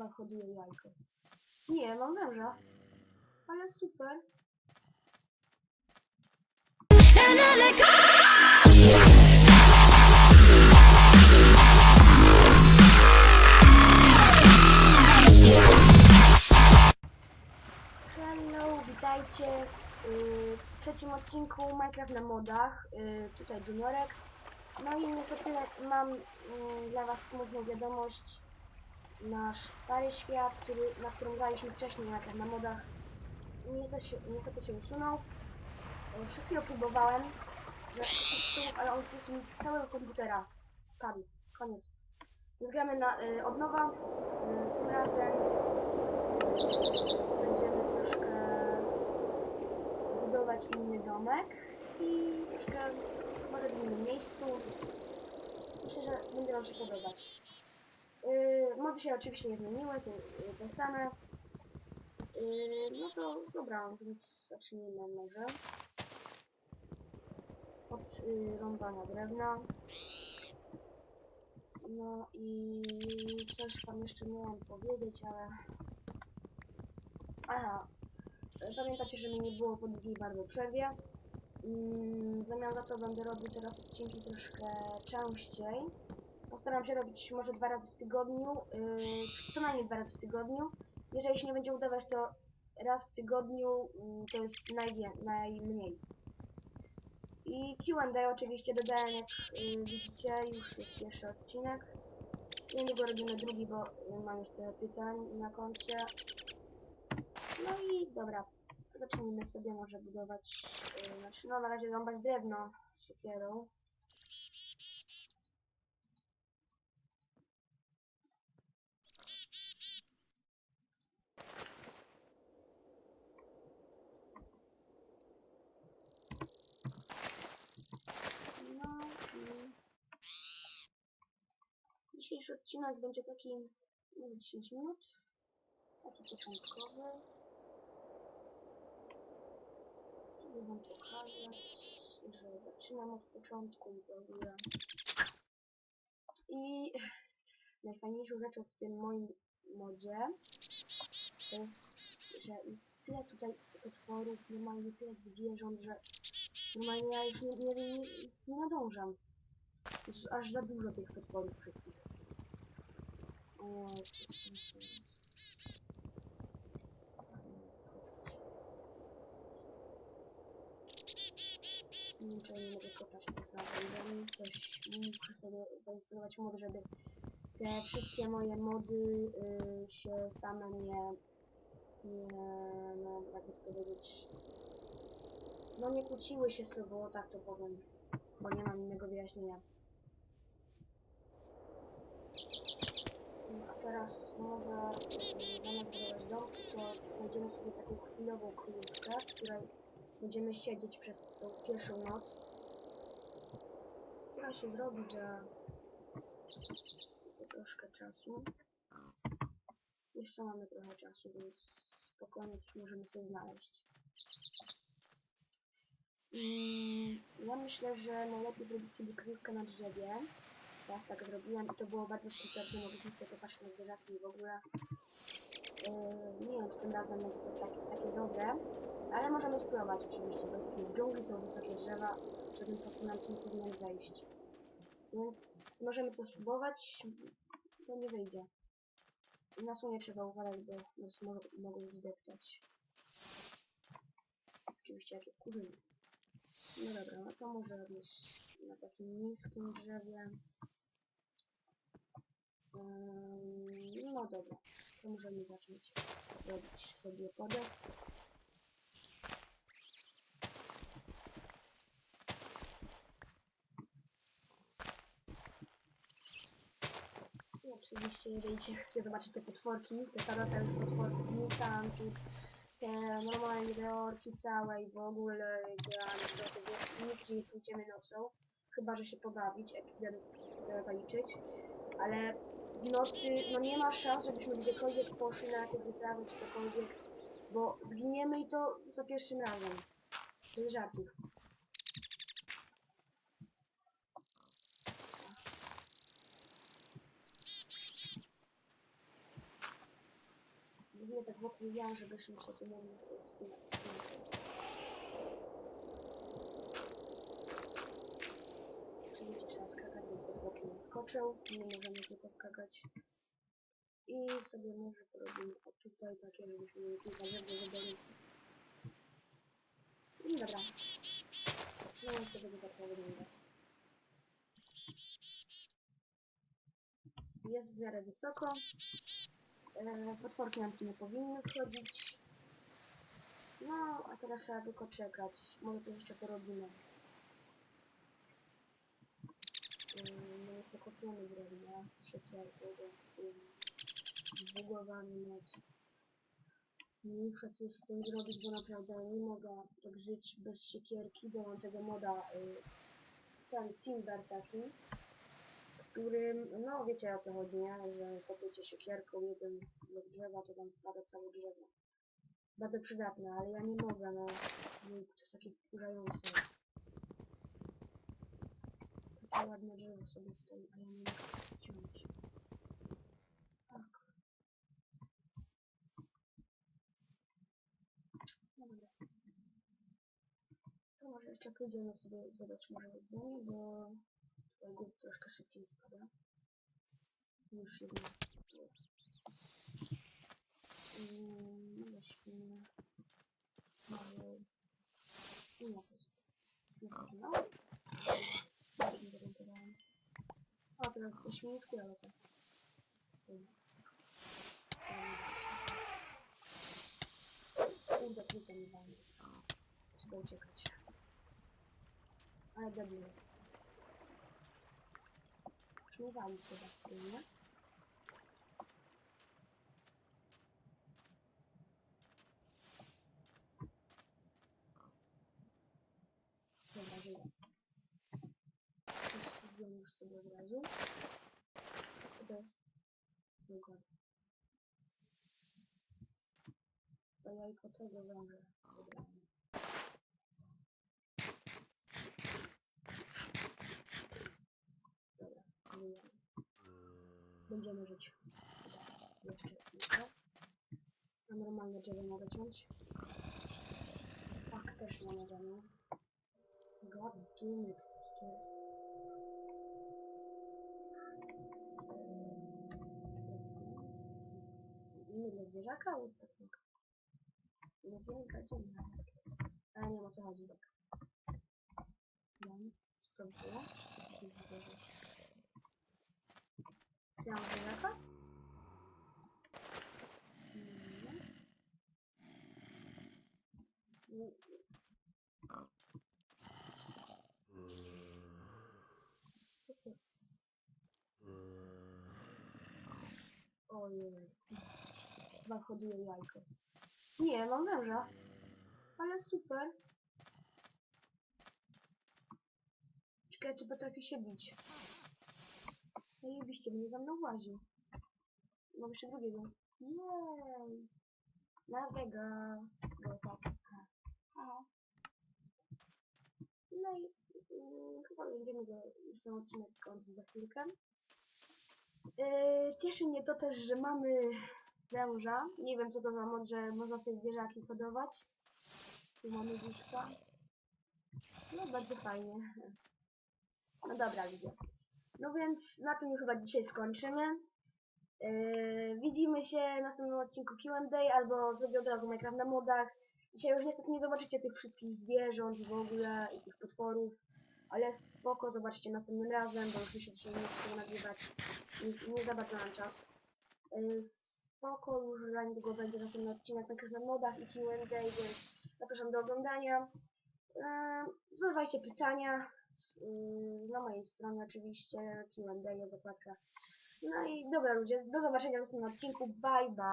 chyba hoduje jajko. Nie, mam węża. Ale super. Hello, witajcie y, w trzecim odcinku Minecraft na modach. Y, tutaj Juniorek. No i niestety mam y, dla was smutną wiadomość. Nasz stary świat, który, na którym graliśmy wcześniej Minecraft na modach, niestety się, niestety się usunął. Y, Wszystkiego próbowałem, ale on po prostu mi z całego komputera padł. Koniec. Więc gramy na y, od nowa. Y, tym razem będziemy troszkę budować inny domek i troszkę może w innym miejscu. Myślę, że będzie Wam się podobać. Yy, mody się oczywiście nie zmieniły, są te same. Yy, no to dobra, więc zacznijmy może. Od yy, rąbania drewna. No i coś wam jeszcze miałem powiedzieć, ale Aha. Pamiętacie, że mnie nie było po długiej bardzo przerwie. Mm, W zamian za to będę robił teraz odcinki troszkę częściej. Postaram się robić może dwa razy w tygodniu, yy, co najmniej dwa razy w tygodniu. Jeżeli się nie będzie udawać, to raz w tygodniu mm, to jest najwie, najmniej. I Q&A oczywiście dodałem, jak yy, widzicie, już jest pierwszy odcinek. I niego robimy drugi, bo yy, mam już tyle pytań na koncie. No i dobra, zacznijmy sobie może budować, yy, znaczy no na razie rąbać drewno z siekierą. No i dzisiejszy odcinek będzie taki, no 10 minut, taki początkowy. Żeby wam pokazać, że zaczynam od początku i w ogóle. I najfajniejszą rzeczą w tym moim modzie to jest, że jest tyle tutaj potworów, normalnie tyle zwierząt, że normalnie ja już nie, nie, nie, nie nadążam. Jest aż za dużo tych potworów wszystkich. Nie mogę kopać to znaleźć. Coś muszę sobie zainstalować mod, żeby te wszystkie moje mody y, się same nie, nie, no jakby to powiedzieć, no nie kłóciły się z sobą, tak to powiem, bo nie mam innego wyjaśnienia. No, a teraz może to znajdziemy sobie taką chwilową kryjówkę, w której będziemy siedzieć przez tą pierwszą noc. Która się zrobi za, za troszkę czasu. Jeszcze mamy trochę czasu, więc spokojnie coś możemy sobie znaleźć. Mm, ja myślę, że najlepiej zrobić sobie kryjówkę na drzewie. Teraz tak zrobiłem i to było bardzo skuteczne, mogliśmy sobie popatrzeć na zwierzaki i w ogóle. Yy, nie wiem, czy tym razem będzie to tak, takie dobre, ale możemy spróbować oczywiście, bo jesteśmy w dżungli, są wysokie drzewa, nam tu nie powinien wejść. Więc możemy to spróbować, to nie wyjdzie. Na słonie trzeba uważać, bo nas mo mogą zdeptać. Oczywiście jakie kurzyny. No dobra, no to może robić na takim niskim drzewie. No dobra, to możemy zacząć robić sobie podest. I oczywiście, jeżeli cię chce zobaczyć te potworki, te paroce potworków, mutantów, te normalnie te orki całe i w ogóle gramy to sobie nigdzie nie pójdziemy nocą, chyba że się pobawić, epidem trzeba zaliczyć, ale w nocy no nie ma szans, żebyśmy gdziekolwiek poszli na jakieś wyprawy czy cokolwiek, bo zginiemy i to za pierwszym razem. Bez żartów. Mówię tak wokół ja, żebyśmy się tu mogli spinać. spinać. Oczywiście trzeba skakać, więc pod boki nie skoczył. Nie możemy tylko skakać. I sobie może porobimy o tutaj takie, żebyśmy mieli kilka żeby wybrali. I dobra. No i sobie to tak wygląda. Jest w miarę wysoko. E, potworki nam tu nie powinny wchodzić. No, a teraz trzeba tylko czekać. Może coś jeszcze porobimy. Yy, Drewno. Siekierkę, bo jest zbugowany moc. Muszę coś z tym zrobić, bo naprawdę nie mogę tak żyć bez siekierki, bo mam tego moda, y, ten Timber taki, którym, no wiecie o co chodzi, nie? Że kopiecie siekierką jeden blok drzewa, to tam pada całe drzewo. Bardzo przydatne, ale ja nie mogę, no. To jest takie wkurzające. Takie ładne drzewo sobie stoi, a ja nie mogę go ściąć. Tak. No dobra. To może jeszcze pójdziemy sobie zjadać może jedzenie, bo tutaj głód troszkę szybciej spada. Już jedno Mm, weźmy może ile to jest? Nie znam. Nie zorientowałem. O, teraz ze świński, ale. Dobra. Kurde, klucza mi wali. Trzeba uciekać. Ale debil jest. Nie wali chyba wspólnie. Dobra, Zjem już sobie od razu. Co to jest? Dokładnie. To jajko tego węża wybrałem. Dobra, wyjemy. Będziemy żyć. Dobra, jeszcze chwilkę. A normalne drzewo mogę ciąć? Tak, też nie możemy. God damn it, co to jest? Imię dla zwierzaka? What the fuck? No wielka dziwna. Ale nie wiem o co chodzi tak. No, co to było? Jakie zwierzę? Czy ja mam zwierzaka? Nie. Nie. Co to? Ojej. Chyba hoduje jajko. Nie, mam węża. Ale super. Ciekawe, czy potrafi się bić. Zajebiście, mnie za mną łaził. Mam jeszcze drugiego. Jej. Nazwę go. Go tak. No i mm, chyba będziemy go już odcinek kończyć za chwilkę. Yy, cieszy mnie to też, że mamy węża. Nie wiem co to za mod, że można sobie zwierzaki hodować. Tu mamy wilka. No bardzo fajnie. No dobra ludzie. No więc na tym chyba dzisiaj skończymy. Yy, widzimy się w następnym odcinku Q&A albo zrobię od razu Minecraft na modach. Dzisiaj już niestety nie zobaczycie tych wszystkich zwierząt w ogóle i tych potworów. Ale spoko, zobaczcie następnym razem, bo już mi się dzisiaj nie chce nagrywać. Nie, nie za bardzo mam czas. Yy, spoko, już za niedługo będzie następny odcinek na modach i Q&A, więc zapraszam do oglądania. Yy, zadawajcie pytania. Yy, na mojej stronie oczywiście Q&A, zakładka. No i dobra ludzie, do zobaczenia w następnym odcinku. Bye bye.